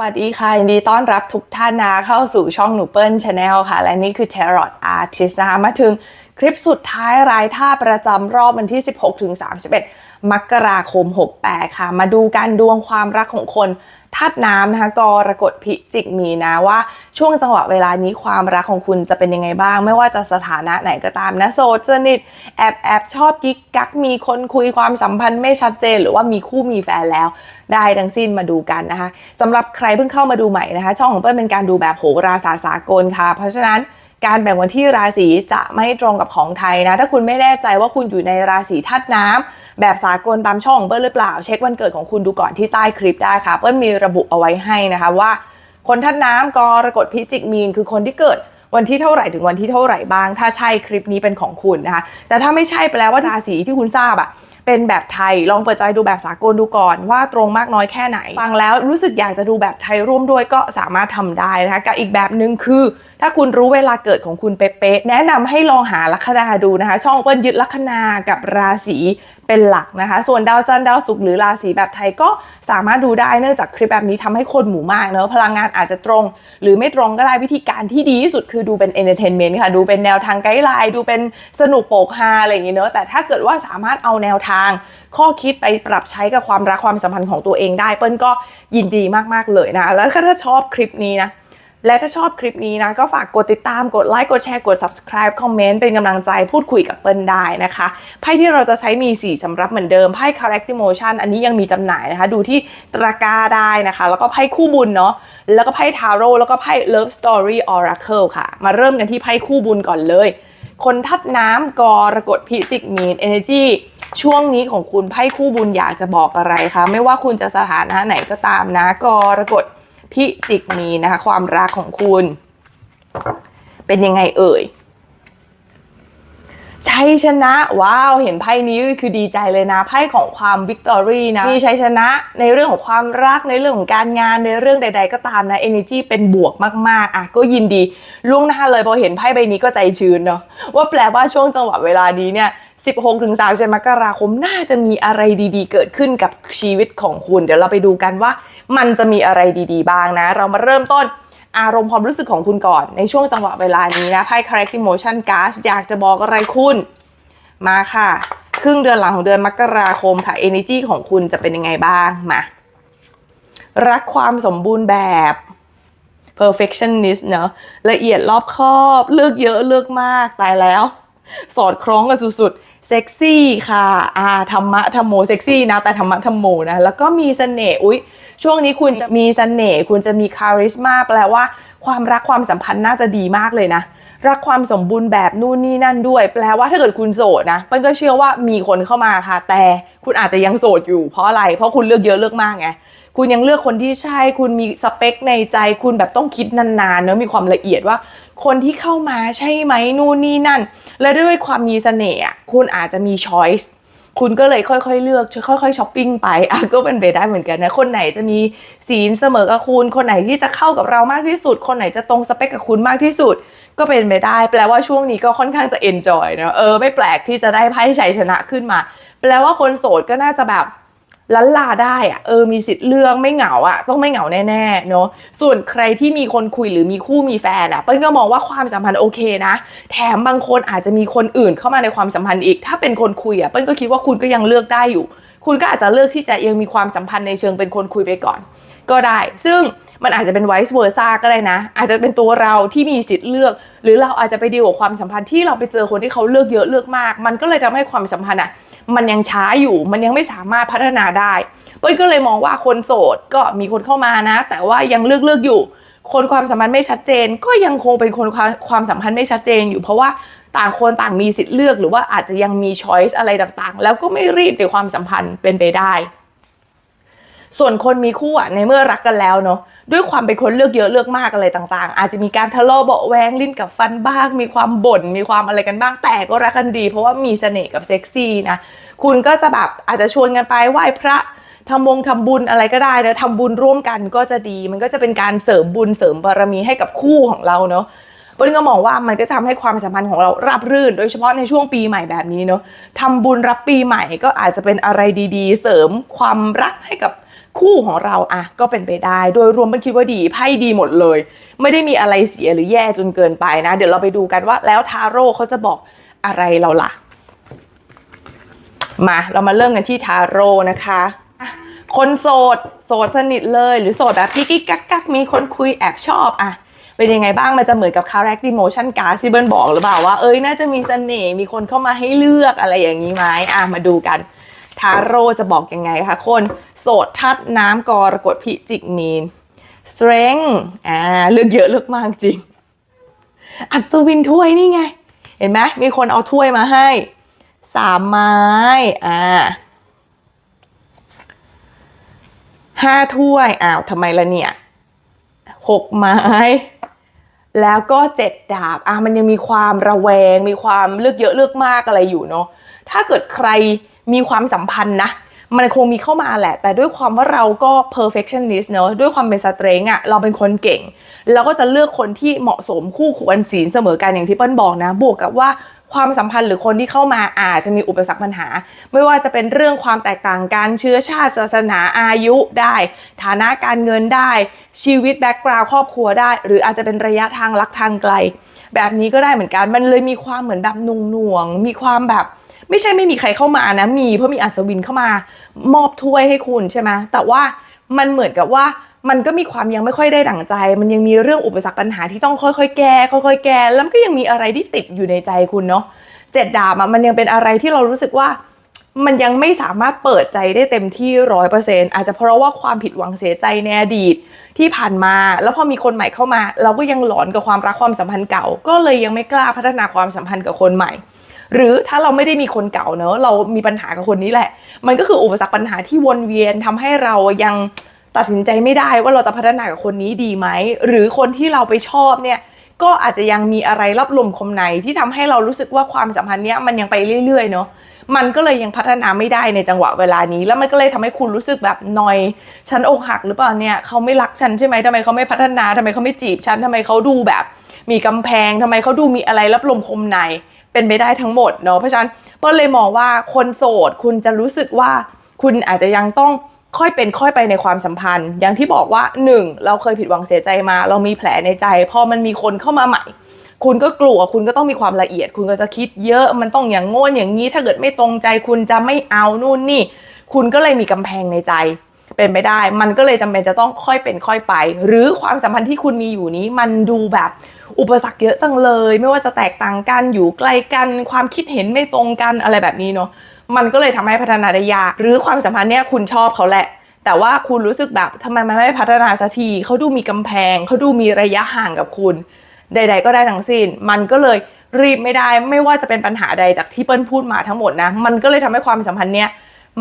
วัสดีค่ะยินดีต้อนรับทุกท่านนะเข้าสู่ช่องหนูเปิลชาแนลค่ะ และนี่คือ Tarot Artist นะคะมาถึงคลิปสุดท้ายรายท่าประจำรอบวันที่ 16ถึง31 มกราคม 68 ค่ะ มาดูการดวงความรักของคนธาตุน้ำนะคะกรกฎพิจิกมีนะว่าช่วงจังหวะเวลานี้ความรักของคุณจะเป็นยังไงบ้าง ไม่ว่าจะสถานะไหนก็ตามนะโสดสนิทแอบแอบชอบกิ๊กกักมีคนคุยความสัมพันธ์ไม่ชัดเจน หรือว่ามีคู่มีแฟนแล้ว ได้ทั้งสิ้นมาดูกันนะคะสำหรับใครเพิ่งเข้ามาดูใหม่นะคะ ช่องของเปิ้ลเป็นการดูแบบโหราศาสตร์สากลค่ะ เพราะฉะนั้น การแบ่งวันที่ราศีจะไม่ตรงกับของไทยนะ ถ้าคุณไม่แน่ใจว่าคุณอยู่ในราศีธาตุน้ำแบบสากลตามช่องเปิ้ลหรือเปล่า เช็ควันเกิดของคุณดูก่อนที่ใต้คลิปได้ค่ะ เปิ้ลมีระบุเอาไว้ให้นะคะว่า คนธาตุน้ำกรกฎพิจิกมีนคือคนที่เกิดวันที่เท่าไหร่ถึงวันที่เท่าไหร่บ้าง ถ้าใช่คลิปนี้เป็นของคุณนะคะ แต่ถ้าไม่ใช่แปลว่าราศีที่คุณทราบอะ เป็นแบบไทย ลองเปิดใจดูแบบสากลดูก่อนว่าตรงมากน้อยแค่ไหน ฟังแล้วรู้สึกอยากจะดูแบบไทยร่วมด้วยก็สามารถทำได้นะคะกับอีกแบบหนึ่งคือ ถ้าคุณรู้เวลาเกิดของคุณเป๊ะๆแนะนำให้ลองหาลัคนาดูนะคะ ช่องเปิ้ลยึดลัคนากับราศีเป็นหลักนะคะ ส่วนดาวจันทร์ดาวศุกร์หรือราศีแบบไทยก็สามารถดูได้เนื่องจากคลิปแบบนี้ทำให้คนหมู่มากเนอะพลังงานอาจจะตรง หรือไม่ตรงก็ได้วิธีการที่ดีที่สุดคือดูเป็นเอนเตอร์เทนเมนต์ค่ะดูเป็นแนวทางไกด์ไลน์ดูเป็นสนุกโปกฮาอะไรอย่างเงี้เนอะแต่ถ้าเกิดว่าสามารถเอาแนวทางข้อคิดไปปรับใช้กับความรักความสัมพันธ์ของตัวเองได้ เปิ้ลก็ยินดีมากๆเลยนะ แล้วถ้าชอบคลิปนี้นะ และถ้าชอบคลิปนี้นะ ก็ฝากกดติดตามกดไลค์กดแชร์กด subscribe คอมเมนต์เป็นกำลังใจพูดคุยกับเปิ้ลได้นะคะไพ่ที่เราจะใช้มี4สำรับเหมือนเดิมไพ่ character motion อันนี้ยังมีจำหน่ายนะคะ ดูที่ตรากาได้นะคะ แล้วก็ไพ่คู่บุญเนาะแล้วก็ไพ่ tarot แล้วก็ไพ่ love story oracle ค่ะ มาเริ่มกันที่ไพ่คู่บุญก่อนเลยคนทัดน้ำกรกฎพิจิกมีน energy ช่วงนี้ของคุณไพ่คู่บุญอยากจะบอกอะไรคะไม่ว่าคุณจะสถานะไหนก็ตามนะกรกฎพิจิกมีนะคะ ความรักของคุณ เป็นยังไงเอ่ยชัยชนะ ว้าวเห็นไพ่นี้คือดีใจเลยนะไพ่ของความวิกตอรี่นะมีชัยชนะในเรื่องของความรักในเรื่องของการงานในเรื่องใด ๆ ก็ตามนะ energy เป็นบวกมากๆอะก็ยินดีล่วงหน้าเลยพอเห็นไพ่ใบนี้ก็ใจชื้นเนาะว่าแปลว่าช่วงจังหวะเวลานี้เนี่ย 16ถึง30มกราคมน่าจะมีอะไรดีๆ เกิดขึ้นกับชีวิตของคุณ เดี๋ยวเราไปดูกันว่ามันจะมีอะไรดีๆ บ้างนะ เรามาเริ่มต้นอารมณ์ความรู้สึกของคุณก่อนในช่วงจังหวะเวลานี้นะไพ่ corrective motion card อยากจะบอกอะไรคุณ มาค่ะ ครึ่งเดือนหลังของเดือนมกราคมค่ะ energy ของคุณจะเป็นยังไงบ้างมารักความสมบูรณ์แบบ perfectionist เนอะละเอียดรอบคอบ เลือกเยอะเลือกมากตายแล้ว สอดคล้องกันสุดๆ เซ็กซี่ค่ะอ่าธรรมะธรรมโมเซ็กซี่นะ แต่ธรรมะธรรมโมนะ แล้วก็มีเสน่ห์อุ๊ย ช่วงนี้คุณจะมีเสน่ห์คุณจะมีคาริสมาแปลว่าความรักความสัมพันธ์น่าจะดีมากเลยนะ รักความสมบูรณ์แบบนู่นนี่นั่นด้วย แปลว่าถ้าเกิดคุณโสดนะเปิ้ลก็เชื่อว่ามีคนเข้ามาค่ะ แต่คุณอาจจะยังโสดอยู่เพราะอะไร เพราะคุณเลือกเยอะเลือกมากไง คุณยังเลือกคนที่ใช่ คุณมีสเปคในใจ คุณแบบต้องคิดนานๆเนอะมีความละเอียดว่า คนที่เข้ามาใช่ไหมนู่นนี่นั่น และด้วยความมีเสน่ห์อะคุณอาจจะมีช้อยส์คุณก็เลยค่อยๆ เลือกค่อยๆช้อปปิ้งไปอะก็เป็นไปได้เหมือนกันนะ คนไหนจะมีศีลเสมอกับคุณ คนไหนที่จะเข้ากับเรามากที่สุด คนไหนจะตรงสเปคกับคุณมากที่สุด ก็เป็นไปได้ แปลว่าช่วงนี้ก็ค่อนข้างจะเอนจอยนะเออไม่แปลกที่จะได้ไพ่ชัยชนะขึ้นมา แปลว่าคนโสดก็น่าจะแบบ ลันลาได้อะเออมีสิทธิ์เลือกไม่เหงาอะต้องไม่เหงาแน่ๆเนาะส่วนใครที่มีคนคุยหรือมีคู่มีแฟนอะเปิ้ลก็มองว่าความสัมพันธ์โอเคนะ แถมบางคนอาจจะมีคนอื่นเข้ามาในความสัมพันธ์อีก ถ้าเป็นคนคุยอะเปิ้ลก็คิดว่าคุณก็ยังเลือกได้อยู่ คุณก็อาจจะเลือกที่จะยังมีความสัมพันธ์ในเชิงเป็นคนคุยไปก่อน ก็ได้ ซึ่งมันอาจจะเป็น vice versa ก็ได้นะ อาจจะเป็นตัวเราที่มีสิทธิ์เลือก หรือเราอาจจะไปดีลกับความสัมพันธ์ที่เราไปเจอคนที่เขาเลือกเยอะเลือกมาก มันก็เลยทำให้ความสัมพันธ์อะ มันยังช้าอยู่มันยังไม่สามารถพัฒนาได้เปิ้ลก็เลยมองว่าคนโสดก็มีคนเข้ามานะ แต่ว่ายังเลือกเลือกอยู่ คนความสัมพันธ์ไม่ชัดเจน ก็ยังคงเป็นคนความความสัมพันธ์ไม่ชัดเจนอยู่ เพราะว่าต่างคนต่างมีสิทธิ์เลือกหรือว่าอาจจะยังมีช้อยส์อะไรต่างๆ แล้วก็ไม่รีบในความสัมพันธ์เป็นไปได้ ส่วนคนมีคู่อะในเมื่อรักกันแล้วเนาะด้วยความเป็นคนเลือกเยอะเลือกมากอะไรต่าง ๆ อาจจะมีการทะเลาะเบาแวงลิ้นกับฟันบ้าง มีความบ่นมีความอะไรกันบ้าง แต่ก็รักกันดี เพราะว่ามีเสน่ห์กับเซ็กซี่นะคุณก็จะแบบอาจจะชวนกันไปไหว้พระทำมงทำบุญอะไรก็ได้นะทำบุญร่วมกันก็จะดี มันก็จะเป็นการเสริมบุญเสริมบารมีให้กับคู่ของเราเนาะเปิ้ลก็มองว่ามันก็จะทำให้ความสัมพันธ์ของเราราบรื่น โดยเฉพาะในช่วงปีใหม่แบบนี้เนาะทำบุญรับปีใหม่ก็อาจจะเป็นอะไรดีๆ เสริมความรักให้กับ คู่ของเราอะก็เป็นไปได้ โดยรวมมันคิดว่าดีไพ่ดีหมดเลย ไม่ได้มีอะไรเสียหรือแย่จนเกินไปนะ เดี๋ยวเราไปดูกันว่าแล้วทาโร่เขาจะบอกอะไรเราล่ะ มาเรามาเริ่มกันที่ทาโร่นะคะคนโสด โสดสนิทเลยหรือโสดแบบกิ๊กกิ๊กกักกักมีคนคุยแอบชอบอะเป็นยังไงบ้างมันจะเหมือนกับ character motion card ที่เบิร์นบอกหรือเปล่าว่าเอ้ยน่าจะมีเสน่ห์มีคนเข้ามาให้เลือกอะไรอย่างนี้ไหมอะมาดูกัน ทาโร่จะบอกยังไงคะคนโสดทัดน้ำกรกฎพิจิกมีน strength อ่าเลือกเยอะเลือกมากจริง อัศวินถ้วยนี่ไง เห็นไหมมีคนเอาถ้วยมาให้สามไม้อ่าห้าถ้วยอ้าวทำไมละเนี่ยหกไม้ แล้วก็เจ็ดดาบอะมันยังมีความระแวง มีความเลือกเยอะเลือกมากอะไรอยู่เนาะถ้าเกิดใคร มีความสัมพันธ์นะ มันคงมีเข้ามาแหละ แต่ด้วยความว่าเราก็ perfectionist เนอะด้วยความเป็นสเตรงอะเราเป็นคนเก่ง เราก็จะเลือกคนที่เหมาะสมคู่ควรศีลเสมอกันอย่างที่เปิ้ลบอกนะ บวกกับว่าความสัมพันธ์หรือคนที่เข้ามาอาจจะมีอุปสรรคปัญหา ไม่ว่าจะเป็นเรื่องความแตกต่างการเชื้อชาติศาสนาอายุได้ ฐานะการเงินได้ ชีวิตแบ็กกราวครอบครัวได้ หรืออาจจะเป็นระยะทางลักทางไกล แบบนี้ก็ได้เหมือนกันมันเลยมีความเหมือนแบบนุ่งหน่วง มีความแบบ ไม่ใช่ไม่มีใครเข้ามานะมีเพราะมีอัศวินเข้ามามอบถ้วยให้คุณใช่ไหมแต่ว่ามันเหมือนกับว่ามันก็มีความยังไม่ค่อยได้ดั่งใจ มันยังมีเรื่องอุปสรรคปัญหาที่ต้องค่อยๆ แก้ค่อยๆแก้แล้วก็ยังมีอะไรที่ติดอยู่ในใจคุณเนาะเจ็ดดาบอะมันยังเป็นอะไรที่เรารู้สึกว่ามันยังไม่สามารถเปิดใจได้เต็มที่ร้อยเปอร์เซ็นต์อาจจะเพราะว่าความผิดหวังเสียใจในอดีตที่ผ่านมา แล้วพอมีคนใหม่เข้ามา เราก็ยังหลอนกับความรักความสัมพันธ์เก่า ก็เลยยังไม่กล้าพัฒนาความสัมพันธ์กับคนใหม่ หรือถ้าเราไม่ได้มีคนเก่าเนอะเรามีปัญหากับคนนี้แหละ มันก็คืออุปสรรคปัญหาที่วนเวียนทำให้เรายังตัดสินใจไม่ได้ว่าเราจะพัฒนากับคนนี้ดีไหมหรือคนที่เราไปชอบเนี่ยก็อาจจะยังมีอะไรรับลมคมในที่ทำให้เรารู้สึกว่าความสัมพันธ์เนี้ยมันยังไปเรื่อยๆเนาะมันก็เลยยังพัฒนาไม่ได้ในจังหวะเวลานี้ แล้วมันก็เลยทำให้คุณรู้สึกแบบนอยฉันอกหักหรือเปล่าเนี่ยเขาไม่รักฉันใช่ไหมทำไมเขาไม่พัฒนาทำไมเขาไม่จีบฉันทำไมเขาดูแบบ มีกำแพงทำไมเขาดูมีอะไรรับลมคมใน เป็นไปได้ทั้งหมดเนาะเพราะฉะนั้นเปิ้ลเลยมองว่าคนโสดคุณจะรู้สึกว่าคุณอาจจะยังต้องค่อยเป็นค่อยไปในความสัมพันธ์ อย่างที่บอกว่าหนึ่งเราเคยผิดหวังเสียใจมา เรามีแผลในใจ พอมันมีคนเข้ามาใหม่ คุณก็กลัวคุณก็ต้องมีความละเอียด คุณก็จะคิดเยอะมันต้องอย่างโง่นอย่างนี้ ถ้าเกิดไม่ตรงใจ คุณจะไม่เอานู่นนี่ คุณก็เลยมีกำแพงในใจ เป็นไม่ได้ มันก็เลยจำเป็นจะต้องค่อยเป็นค่อยไป หรือความสัมพันธ์ที่คุณมีอยู่นี้มันดูแบบอุปสรรคเยอะจังเลย ไม่ว่าจะแตกต่างกันอยู่ไกลกันความคิดเห็นไม่ตรงกันอะไรแบบนี้เนาะมันก็เลยทำให้พัฒนาได้ยากหรือความสัมพันธ์เนี้ยคุณชอบเขาแหละ แต่ว่าคุณรู้สึกแบบทำไมมันไม่พัฒนาสักทีเขาดูมีกำแพงเขาดูมีระยะห่างกับคุณ ใด ๆ ก็ได้ทั้งสิ้น มันก็เลยรีบไม่ได้ ไม่ว่าจะเป็นปัญหาใดจากที่เปิ้ลพูดมาทั้งหมดนะ มันก็เลยทำให้ความสัมพันธ์เนี้ย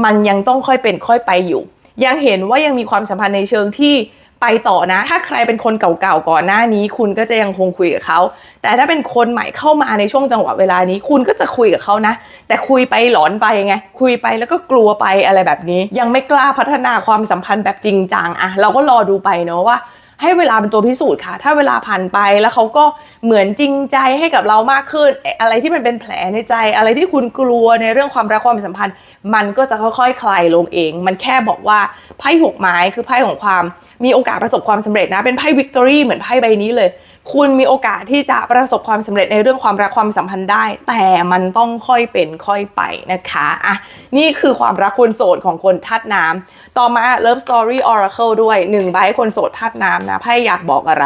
มันยังต้องค่อยเป็นค่อยไปอยู่ ยังเห็นว่ายังมีความสัมพันธ์ในเชิงที่ไปต่อนะ ถ้าใครเป็นคนเก่าๆก่อนหน้านี้คุณก็จะยังคงคุยกับเขาแต่ถ้าเป็นคนใหม่เข้ามาในช่วงจังหวะเวลานี้ คุณก็จะคุยกับเขานะ แต่คุยไปหลอนไปไงคุยไปแล้วก็กลัวไปอะไรแบบนี้ ยังไม่กล้าพัฒนาความสัมพันธ์แบบจริงจังอะเราก็รอดูไปเนาะว่า ให้เวลาเป็นตัวพิสูจน์ค่ะ ถ้าเวลาผ่านไปแล้วเขาก็เหมือนจริงใจให้กับเรามากขึ้นเอ่ออะไรที่มันเป็นแผลในใจ อะไรที่คุณกลัวในเรื่องความรักความสัมพันธ์ มันก็จะค่อยๆ คลายลงเอง มันแค่บอกว่าไพ่หกไม้คือไพ่ของความมีโอกาสประสบความสำเร็จนะ เป็นไพ่วิกตอรี่เหมือนไพ่ใบนี้เลย คุณมีโอกาสที่จะประสบความสำเร็จในเรื่องความรักความสัมพันธ์ได้ แต่มันต้องค่อยเป็นค่อยไปนะคะอะนี่คือความรักคนโสดของคนธาตุน้ำต่อมา Love Story Oracle ด้วยหนึ่งใบให้คนโสดธาตุน้ำนะไพ่อยากบอกอะไร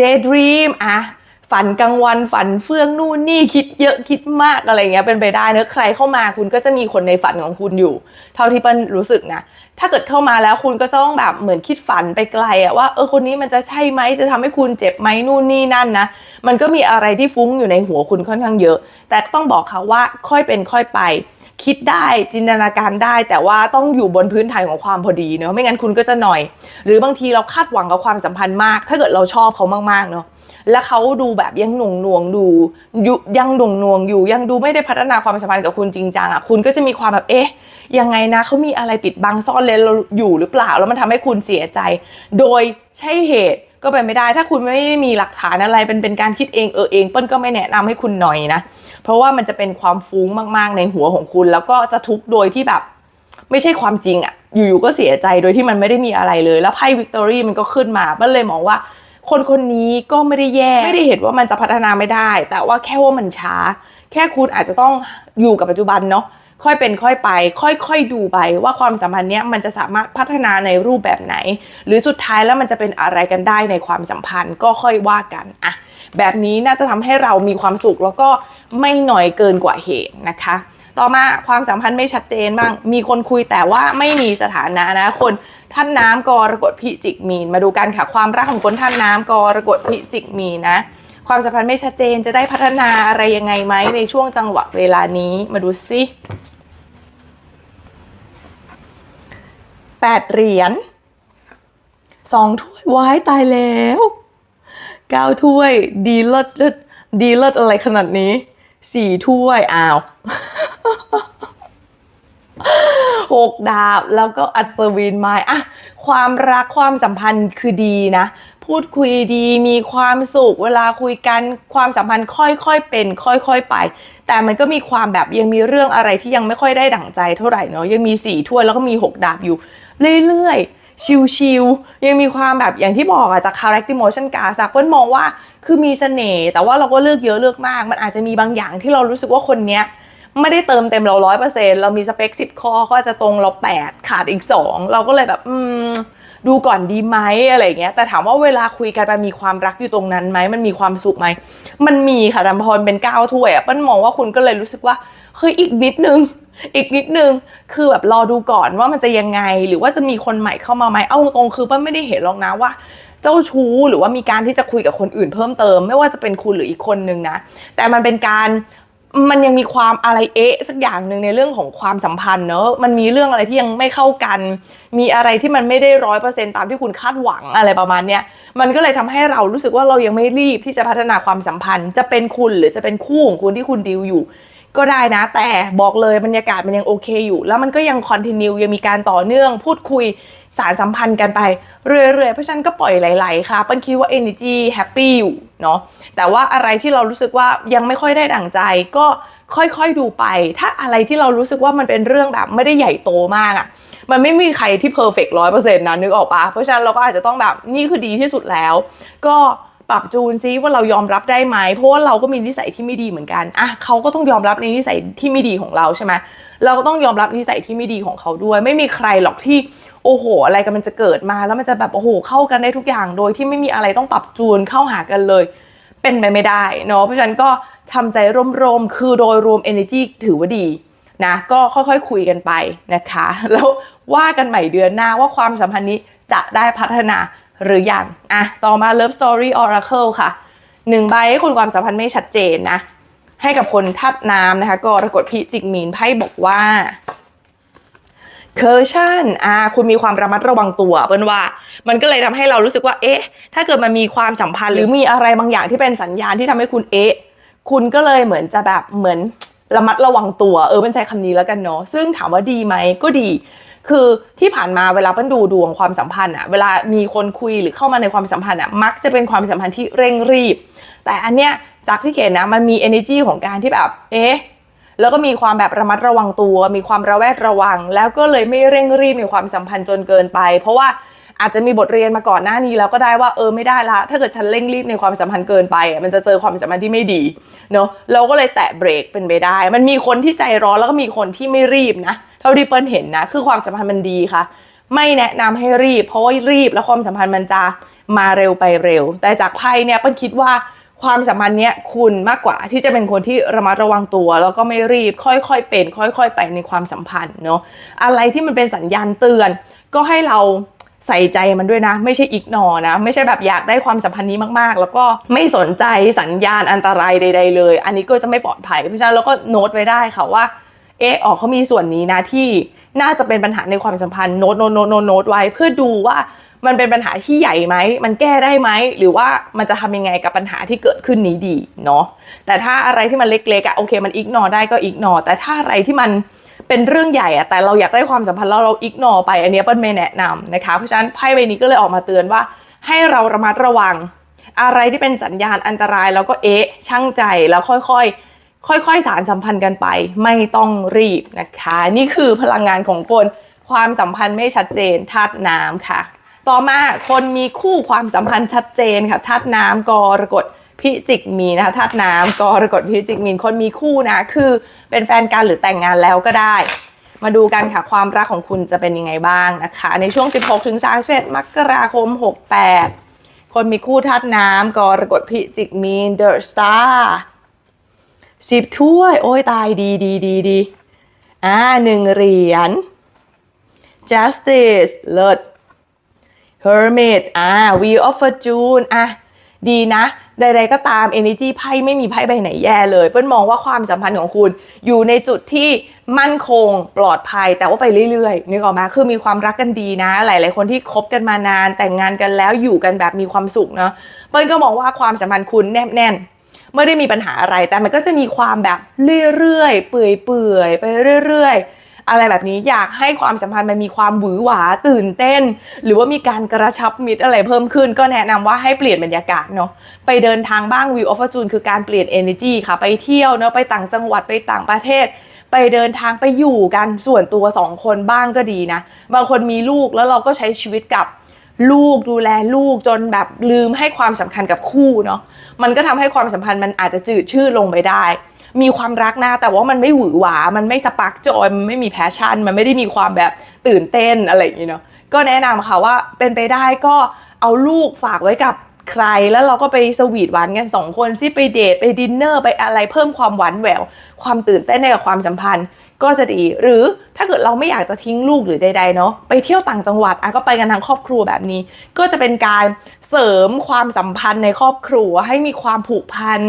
Daydream อะ ฝันกลางวันฝันเฟื่องนู่นนี่คิดเยอะคิดมากอะไรเงี้ยเป็นไปได้เนอะใครเข้ามาคุณก็จะมีคนในฝันของคุณอยู่ เท่าที่เปิ้ลรู้สึกนะ ถ้าเกิดเข้ามาแล้วคุณก็จะต้องแบบเหมือนคิดฝันไปไกลอะว่าเออคนนี้มันจะใช่ไหมจะทำให้คุณเจ็บไหมนู่นนี่นั่นนะมันก็มีอะไรที่ฟุ้งอยู่ในหัวคุณค่อนข้างเยอะ แต่ต้องบอกเขาว่าค่อยเป็นค่อยไปคิดได้จินตนาการได้ แต่ว่าต้องอยู่บนพื้นฐานของความพอดีเนาะไม่งั้นคุณก็จะหน่อย หรือบางทีเราคาดหวังกับความสัมพันธ์มาก ถ้าเกิดเราชอบเขามากๆเนาะ แล้วเขาดูแบบยังหน่วงหน่วงๆดูยังหน่วงหน่วงๆอยู่ ยังดูไม่ได้พัฒนาความสัมพันธ์กับคุณจริงจังอะคุณก็จะมีความแบบเอ๊ะยังไงนะเขามีอะไรปิดบังซ่อนเลนเราอยู่หรือเปล่า แล้วมันทำให้คุณเสียใจ โดยใช่เหตุก็เป็นไม่ได้ ถ้าคุณไม่มีหลักฐานอะไรเป็นเป็นการคิดเองเออเองเปิ้ลก็ไม่แนะนำให้คุณหน่อยนะ เพราะว่ามันจะเป็นความฟุ้งมากๆในหัวของคุณ แล้วก็จะทุกข์โดยที่แบบ ไม่ใช่ความจริงอะ อยู่ๆก็เสียใจโดยที่มันไม่ได้มีอะไรเลย แล้วไพ่วิกตอรี่มันก็ขึ้นมาเปิ้ลเลยมองว่า คนคนนี้ก็ไม่ได้แย่ไม่ได้เห็นว่ามันจะพัฒนาไม่ได้ แต่ว่าแค่ว่ามันช้า แค่คุณอาจจะต้องอยู่กับปัจจุบันเนาะค่อยเป็นค่อยไป ค่อยๆดูไปว่าความสัมพันธ์เนี้ยมันจะสามารถพัฒนาในรูปแบบไหน หรือสุดท้ายแล้วมันจะเป็นอะไรกันได้ในความสัมพันธ์ก็ค่อยว่ากันอะแบบนี้น่าจะทำให้เรามีความสุขแล้วก็ไม่หน่อยเกินกว่าเหตุนะคะ ต่อมาความสัมพันธ์ไม่ชัดเจนบ้าง มีคนคุยแต่ว่าไม่มีสถานะนะ คนท่านน้ำกรกฎพิจิกมีน มาดูกันค่ะความรักของคนท่านน้ำกรกฎพิจิกมีนนะ ความสัมพันธ์ไม่ชัดเจนจะได้พัฒนาอะไรยังไงไหมในช่วงจังหวะเวลานี้มาดูสิแปดเหรียญสองถ้วยว้ายตายแล้วเก้าถ้วยดีเลิศเลิศดีเลิศอะไรขนาดนี้สี่ถ้วยอ้าว หกดาบแล้วก็อัศวินไม้อะความรักความสัมพันธ์คือดีนะ พูดคุยดีมีความสุขเวลาคุยกันความสัมพันธ์ค่อยๆเป็น ค่อยๆไป แต่มันก็มีความแบบยังมีเรื่องอะไรที่ยังไม่ค่อยได้ดั่งใจเท่าไหร่เนาะยังมีสี่ถ้วยแล้วก็มีหกดาบอยู่เรื่อยๆชิวๆยังมีความแบบอย่างที่บอกอะจาก character motion card สักเปิ้ลมองว่าคือมีเสน่ห์แต่ว่าเราก็เลือกเยอะเลือกมาก มันอาจจะมีบางอย่างที่เรารู้สึกว่าคนเนี้ย ไม่ได้เติมเต็มเราร้อยเปอร์เซ็นเรามีสเปคสิบข้อก็อจะตรงเราแปดขาดอีกสองเราก็เลยแบบ อืม ดูก่อนดีไหมอะไรเงี้ย แต่ถามว่าเวลาคุยกันมันมีความรักอยู่ตรงนั้นไหมมันมีความสุขไหมมันมีค่ะแต่พอเป็นก้าวถ้วยอะปิ้ลมองว่าคุณก็เลยรู้สึกว่าเฮ้ยอีกนิดนึงอีกนิดนึงคือแบบรอดูก่อนว่ามันจะยังไง หรือว่าจะมีคนใหม่เข้ามาไหมเอาตรงคือปิ้ลไม่ได้เห็นหรอกนะว่า เจ้าชู้หรือว่ามีการที่จะคุยกับคนอื่นเพิ่มเติม ไม่ว่าจะเป็นคุณหรืออีกคนนึงนะ แต่มันเป็นการ มันยังมีความอะไรเอ๊ะสักอย่างหนึ่งในเรื่องของความสัมพันธ์เนอะมันมีเรื่องอะไรที่ยังไม่เข้ากัน มีอะไรที่มันไม่ได้ร้อยเปอร์เซ็นตามที่คุณคาดหวังอะไรประมาณเนี้ยมันก็เลยทำให้เรารู้สึกว่าเรายังไม่รีบที่จะพัฒนาความสัมพันธ์ จะเป็นคุณหรือจะเป็นคู่ของคุณที่คุณดีลอยู่ ก็ได้นะ แต่บอกเลยบรรยากาศมันยังโอเคอยู่ แล้วมันก็ยังคอนติเนียยังมีการต่อเนื่องพูดคุย สารสัมพันธ์กันไปเรื่อยๆ เพราะฉะนันก็ปล่อยไหลๆค่ะปันคิดว่า energy happy อยู่เนาะแต่ว่าอะไรที่เรารู้สึกว่ายังไม่ค่อยได้ดั่งใจก็ค่อยๆดูไป ถ้าอะไรที่เรารู้สึกว่ามันเป็นเรื่องแบบไม่ได้ใหญ่โตมากอะมันไม่มีใครที่เพอร์เฟกต์ร้อยเปอร์เซ็นต์นะนึกออกปะเพราะฉะนั้นเราก็อาจจะต้องแบบนี่คือดีที่สุดแล้ว ก็ ปรับจูนซิว่าเรายอมรับได้ไหมเพราะว่าเราก็มีนิสัยที่ไม่ดีเหมือนกันอะเขาก็ต้องยอมรับในนิสัยที่ไม่ดีของเราใช่ไหมเราก็ต้องยอมรับนิสัยที่ไม่ดีของเขาด้วย ไม่มีใครหรอกที่โอ้โห อะไรกันมันจะเกิดมา แล้วมันจะแบบโอ้โหเข้ากันได้ทุกอย่างโดยที่ไม่มีอะไรต้องปรับจูนเข้าหากันเลย เป็นไปไม่ได้เนาะเพราะฉะนั้นก็ทำใจร่มๆคือโดยรวม energy ถือว่าดีนะก็ค่อยๆคุยกันไปนะคะ แล้วว่ากันใหม่เดือนหน้าว่าความสัมพันธ์นี้จะได้พัฒนา หรือยังอะต่อมา Love Story Oracle ค่ะหนึ่งใบให้คุณความสัมพันธ์ไม่ชัดเจนนะ ให้กับคนทัดน้ำนะคะ ก็รกฎพิจิกมีนไพ่บอกว่าเคอร์ชันอ่าคุณมีความระมัดระวังตัวเป็นว่า มันก็เลยทำให้เรารู้สึกว่า เอ๊ะ ถ้าเกิดมันมีความสัมพันธ์หรือมีอะไรบางอย่างที่เป็นสัญญาณที่ทำให้คุณเอ๊ะ คุณก็เลยเหมือนจะแบบเหมือนระมัดระวังตัว เออเป็นใช้คำนี้แล้วกันเนาะ ซึ่งถามว่าดีไหมก็ดี คือที่ผ่านมาเวลาปั้นดูดวงความสัมพันธ์อะเวลามีคนคุยหรือเข้ามาในความสัมพันธ์อะมักจะเป็นความสัมพันธ์ที่เร่งรีบ แต่อันเนี้ยจากที่เห็นนะมันมี energy ของการที่แบบเอ๊ะแล้วก็มีความแบบระมัดระวังตัว มีความระแวดระวัง แล้วก็เลยไม่เร่งรีบในความสัมพันธ์จนเกินไป เพราะว่าอาจจะมีบทเรียนมาก่อนหน้านี้แล้วก็ได้ว่าเออไม่ได้ละ ถ้าเกิดฉันเร่งรีบในความสัมพันธ์เกินไป มันจะเจอความสัมพันธ์ที่ไม่ดีเนาะเราก็เลยแตะเบรกเป็นไปได้ มันมีคนที่ใจร้อนแล้วก็มีคนที่ไม่รีบนะ เท่าที่เปิ้ลเห็นนะ คือความสัมพันธ์มันดีค่ะ ไม่แนะนำให้รีบ เพราะว่ารีบแล้วความสัมพันธ์มันจะมาเร็วไปเร็ว แต่จากไพ่เนี่ยเปิ้ลคิดว่าความสัมพันธ์เนี้ยคุณมากกว่าที่จะเป็นคนที่ระมัดระวังตัว แล้วก็ไม่รีบค่อยๆเป็น ค่อยๆไปในความสัมพันธ์เนาะอะไรที่มันเป็นสัญญาณเตือน ก็ให้เราใส่ใจมันด้วยนะ ไม่ใช่อิกนอนะ ไม่ใช่แบบอยากได้ความสัมพันธ์นี้มากๆ แล้วก็ไม่สนใจสัญญาณอันตรายใด ๆ เลย อันนี้ก็จะไม่ปลอดภัยเพราะฉะนั้นเราก็โน้ตไว้ได้ค่ะว่า เออออกเขามีส่วนนี้นะที่น่าจะเป็นปัญหาในความสัมพันธ์โน้ตโน้ตโน้ตโน้ตไว้ เพื่อดูว่ามันเป็นปัญหาที่ใหญ่ไหม มันแก้ได้ไหม หรือว่ามันจะทำยังไงกับปัญหาที่เกิดขึ้นนี้ดีเนาะ แต่ถ้าอะไรที่มันเล็กๆอะโอเค มันอิกนอได้ก็อิกนอ แต่ถ้าอะไรที่มันเป็นเรื่องใหญ่อะแต่เราอยากได้ความสัมพันธ์แล้วเราอิกนอไป อันนี้เปิ้ลไม่แนะนำนะคะ เพราะฉะนั้นไพ่ใบนี้ก็เลยออกมาเตือนว่า ให้เราระมัดระวัง อะไรที่เป็นสัญญาณอันตรายแล้วก็เอ๊ะช่างใจแล้วค่อยๆ ค่อยๆ สารสัมพันธ์กันไป ไม่ต้องรีบนะคะ นี่คือพลังงานของคนความสัมพันธ์ไม่ชัดเจนธาตุน้ำค่ะ ต่อมาคนมีคู่ความสัมพันธ์ชัดเจนค่ะธาตุน้ำกรกฎพิจิกมีนะคะธาตุน้ำกรกฎพิจิกมีคนมีคู่นะคือเป็นแฟนกันหรือแต่งงานแล้วก็ได้ มาดูกันค่ะความรักของคุณจะเป็นยังไงบ้างนะคะ ในช่วง 16ถึง31มกราคม 68 คนมีคู่ธาตุน้ำกรกฎพิจิกมีนเดอะสตาร์ สิบถ้วย โอ้ยตายดีดีดีดีอ่าหนึ่งเหรียญ justice เลิศ hermit อ่า wheel of fortune อะดีนะ ใดๆก็ตาม energy ไพ่ไม่มีไพ่ใบไหนแย่เลย เปิ้ลมองว่าความสัมพันธ์ของคุณอยู่ในจุดที่มั่นคงปลอดภัยแต่ว่าไปเรื่อยๆนึกออกมาคือมีความรักกันดีนะ หลายๆคนที่คบกันมานานแต่งงานกันแล้วอยู่กันแบบมีความสุขเนาะเปิ้ลก็มองว่าความสัมพันธ์คุณแนบแน่น ไม่ได้มีปัญหาอะไร แต่มันก็จะมีความแบบเรื่อยๆ เปื่อยๆ ไปเรื่อยๆอะไรแบบนี้อยากให้ความสัมพันธ์มันมีความหวือหวาตื่นเต้น หรือว่ามีการกระชับมิตรอะไรเพิ่มขึ้น ก็แนะนำว่าให้เปลี่ยนบรรยากาศเนาะไปเดินทางบ้างวิวออฟจูนคือการเปลี่ยน energy ค่ะ ไปเที่ยวเนาะไปต่างจังหวัดไปต่างประเทศ ไปเดินทางไปอยู่กันส่วนตัวสองคนบ้างก็ดีนะ บางคนมีลูกแล้วเราก็ใช้ชีวิตกับ ลูกดูแลลูกจนแบบลืมให้ความสำคัญกับคู่เนาะมันก็ทำให้ความสัมพันธ์มันอาจจะจืดชืดลงไปได้ มีความรักนะแต่ว่ามันไม่หวือหวา มันไม่สปักจอยมันไม่มีแพชชั่น มันไม่ได้มีความแบบตื่นเต้นอะไรอย่างนี้เนาะก็แนะนำค่ะว่าเป็นไปได้ก็เอาลูกฝากไว้กับ ใครแล้วเราก็ไปสวีทหวานกันสองคนซิไปเดทไปดินเนอร์ไปอะไรเพิ่มความหวานแหวว ความตื่นเต้นในกับความสัมพันธ์ก็จะดี หรือถ้าเกิดเราไม่อยากจะทิ้งลูกหรือใดๆเนาะไปเที่ยวต่างจังหวัดอะก็ไปกันทั้งครอบครัวแบบนี้ ก็จะเป็นการเสริมความสัมพันธ์ในครอบครัว ให้มีความผูกพัน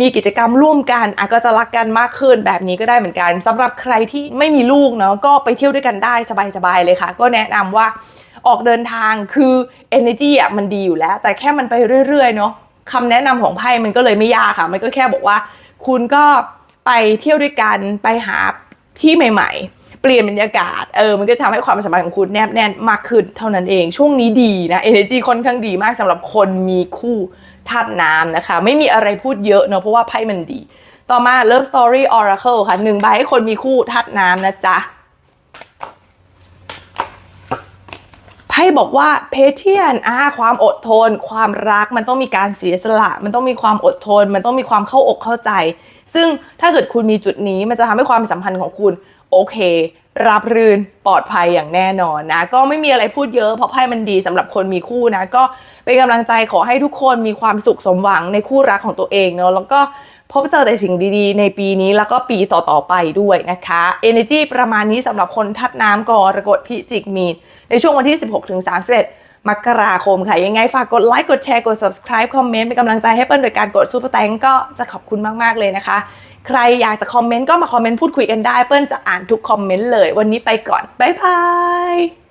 มีกิจกรรมร่วมกันอะก็จะรักกันมากขึ้นแบบนี้ก็ได้เหมือนกันสำหรับใครที่ไม่มีลูกเนาะก็ไปเที่ยวด้วยกันได้สบายๆเลยค่ะ ก็แนะนำว่า ออกเดินทางคือ energy อะมันดีอยู่แล้ว แต่แค่มันไปเรื่อยๆเนาะคำแนะนำของไพ่มันก็เลยไม่ยากค่ะ มันก็แค่บอกว่า คุณก็ไปเที่ยวด้วยกันไปหาที่ใหม่ ๆ เปลี่ยนบรรยากาศเออมันก็ทำให้ความสัมพันธ์ของคุณแนบแน่นมากขึ้นเท่านั้นเองช่วงนี้ดีนะ energy ค่อนข้างดีมากสำหรับคนมีคู่ธาตุน้ำนะคะ ไม่มีอะไรพูดเยอะเนาะเพราะว่าไพ่มันดี ต่อมา Love Story Oracle ค่ะหนึ่งใบให้คนมีคู่ธาตุน้ำนะจ๊ะ ไพ่บอกว่าเพเทียนอ่าความอดทน ความรักมันต้องมีการเสียสละ มันต้องมีความอดทน มันต้องมีความเข้าอกเข้าใจ ซึ่งถ้าเกิดคุณมีจุดนี้มันจะทำให้ความสัมพันธ์ของคุณโอเค รับรื่นปลอดภัยอย่างแน่นอนนะ ก็ไม่มีอะไรพูดเยอะเพราะไพ่มันดีสำหรับคนมีคู่นะ ก็เป็นกำลังใจขอให้ทุกคนมีความสุขสมหวังในคู่รักของตัวเองเนาะแล้วก็ พบเจอแต่สิ่งดีๆ ในปีนี้แล้วก็ปีต่อๆไปด้วยนะคะ Energy ประมาณนี้สำหรับคนทัดน้ำกรกฎพิจิกมีนในช่วงวันที่ 16ถึง31มกราคมค่ะ ยังไงฝากกดไลค์ กดแชร์ กด subscribe คอมเมนต์เป็นกำลังใจให้เปิ้ลโดยการกดซูเปอร์แตงก็จะขอบคุณมาก ๆ เลยนะคะ ใครอยากจะคอมเมนต์ก็มาคอมเมนต์พูดคุยกันได้ เปิ้ลจะอ่านทุกคอมเมนต์เลย วันนี้ไปก่อน บ๊ายบาย